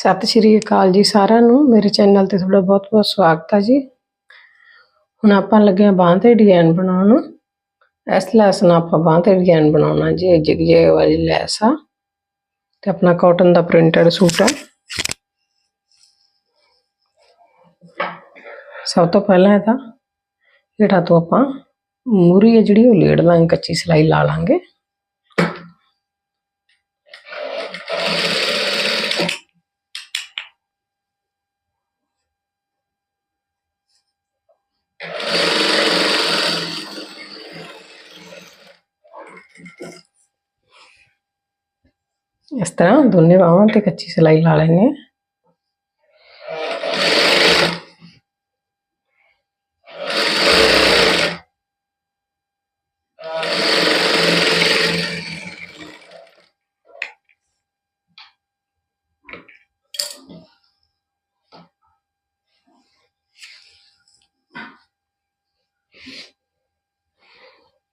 ਸਤਿ ਸ਼੍ਰੀ ਅਕਾਲ ਜੀ ਸਾਰਿਆਂ ਨੂੰ। ਮੇਰੇ ਚੈਨਲ ਤੇ ਤੁਹਾਡਾ ਬਹੁਤ-ਬਹੁਤ ਸਵਾਗਤ ਹੈ ਜੀ। ਹੁਣ ਆਪਾਂ ਲੱਗੇ ਹਾਂ ਬਾਂਹ ਤੇ ਡਿਜ਼ਾਈਨ ਬਣਾਉਣ ਇਸ ਲੈਸ ਨਾਲ ਆਪਾਂ ਬਾਂਹ ਤੇ ਡਿਜ਼ਾਈਨ ਬਣਾਉਣਾ ਜੀ। ਇਹ ਜਿਗਜੇ ਵਾਲੀ ਲੈਸ ਆ। ਤੇ ਆਪਣਾ ਕਾਟਨ ਦਾ ਪ੍ਰਿੰਟਡ ਸੂਟ ਆ। ਸਭ ਤੋਂ ਪਹਿਲਾਂ ਇਹਦਾ ਹੇਠਾਂ ਤੋਂ ਆਪਾਂ ਮੂਰੀ ਹੈ ਜਿਹੜੀ ਉਹ ਲੇੜ ਲਾਂਗੇ, ਕੱਚੀ ਸਿਲਾਈ ਲਾ ਲਾਂਗੇ। ਇਸ ਤਰ੍ਹਾਂ ਦੋਨੇ ਬਾਹਾਂ ਤੇ ਕੱਚੀ ਸਿਲਾਈ ਲਾ ਲੈਣੇ ਆ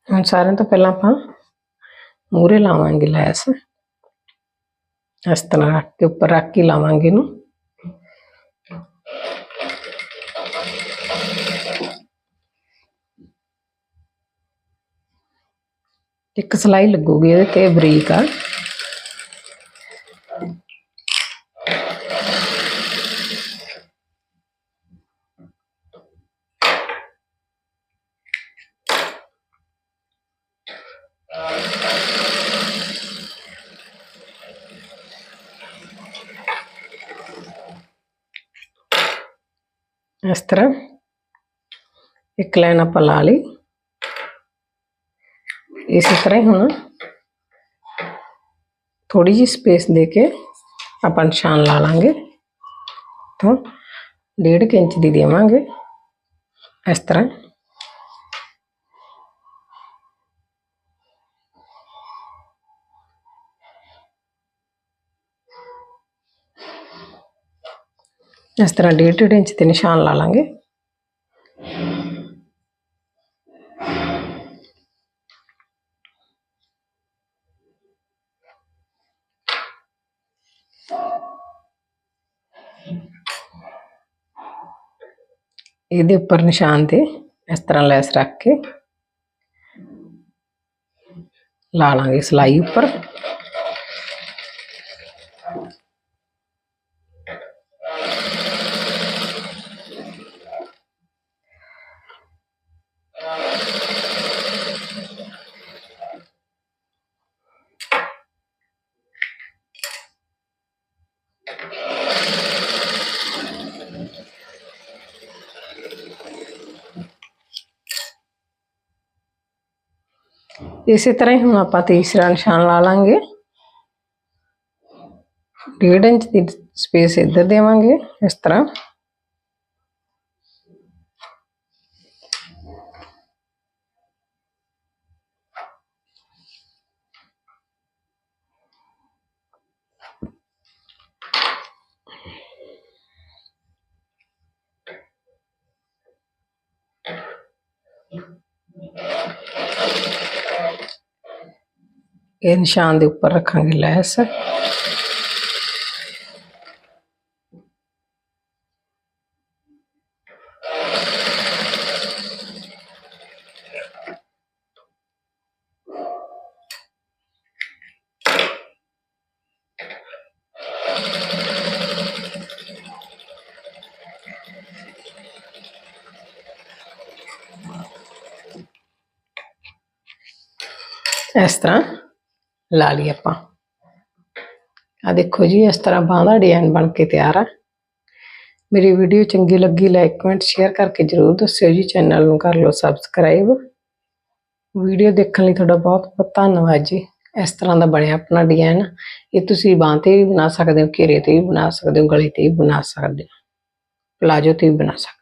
ਹੁਣ ਸਾਰਿਆਂ ਤੋਂ ਪਹਿਲਾਂ ਆਪਾਂ ਮੂਰੇ ਲਾਵਾਂਗੇ ਲੈਸ। ਇਸ ਤਰ੍ਹਾਂ ਰੱਖ ਕੇ ਉੱਪਰ ਰੱਖ ਕੇ ਲਾਵਾਂਗੇ ਇਹਨੂੰ। ਇੱਕ ਸਲਾਈ ਲੱਗੂਗੀ ਇਹਦੇ ਤੇ ਬਰੀਕ ਆ। इस तरह एक लाइन आप ला ली इस तरह ही हम थोड़ी जी स्पेस दे के आप निशान ला लेंगे। तो डेढ़ के इंच की देवे इस तरह। ਇਸ ਤਰ੍ਹਾਂ ਡੇਢ ਡੇਢ ਇੰਚ ਤੇ ਨਿਸ਼ਾਨ ਲਾ ਲਾਂਗੇ ਇਹਦੇ ਉੱਪਰ ਨਿਸ਼ਾਨ ਤੇ ਇਸ ਤਰ੍ਹਾਂ ਲੈਸ ਰੱਖ ਕੇ ਲਾ ਲਾਂਗੇ ਸਲਾਈ ਉੱਪਰ ਇਸੇ ਤਰ੍ਹਾਂ ਹੀ ਹੁਣ ਆਪਾਂ ਤੀਸਰਾ ਨਿਸ਼ਾਨ ਲਾ ਲਾਂਗੇ ਡੇਢ ਇੰਚ ਦੀ ਸਪੇਸ ਇੱਧਰ ਦੇਵਾਂਗੇ ਇਸ ਤਰ੍ਹਾਂ ਇਹ ਨਿਸ਼ਾਨ ਦੇ ਉੱਪਰ ਰੱਖਾਂਗੇ ਲੈਸ ਇਸ ਤਰ੍ਹਾਂ ਲਾ ਲਈ ਆਪਾਂ। ਆ ਦੇਖੋ ਜੀ, ਇਸ ਤਰ੍ਹਾਂ ਬਾਂਹ ਦਾ ਡਿਜ਼ਾਈਨ ਬਣ ਕੇ ਤਿਆਰ ਆ। ਮੇਰੀ ਵੀਡੀਓ ਚੰਗੀ ਲੱਗੀ, ਲਾਈਕ, ਕਮੈਂਟ, ਸ਼ੇਅਰ ਕਰਕੇ ਜਰੂਰ ਦੱਸਿਓ ਜੀ, ਚੈਨਲ ਨੂੰ ਕਰ ਲਓ ਸਬਸਕ੍ਰਾਈਬ। ਵੀਡੀਓ ਦੇਖਣ ਲਈ ਤੁਹਾਡਾ ਬਹੁਤ ਬਹੁਤ ਧੰਨਵਾਦ ਜੀ। ਇਸ ਤਰ੍ਹਾਂ ਦਾ ਬਣਿਆ ਆਪਣਾ ਡਿਜ਼ਾਈਨ। ਇਹ ਤੁਸੀਂ ਬਾਂਹ ਤੇ ਵੀ ਬਣਾ ਸਕਦੇ ਹੋ, ਘੇਰੇ ਤੇ ਵੀ ਬਣਾ ਸਕਦੇ ਹੋ, ਗਲੇ ਤੇ ਵੀ ਬਣਾ ਸਕਦੇ ਹੋ। ਪਲਾਜੋ ਤੇ ਵੀ ਬਣਾ ਸਕਦੇ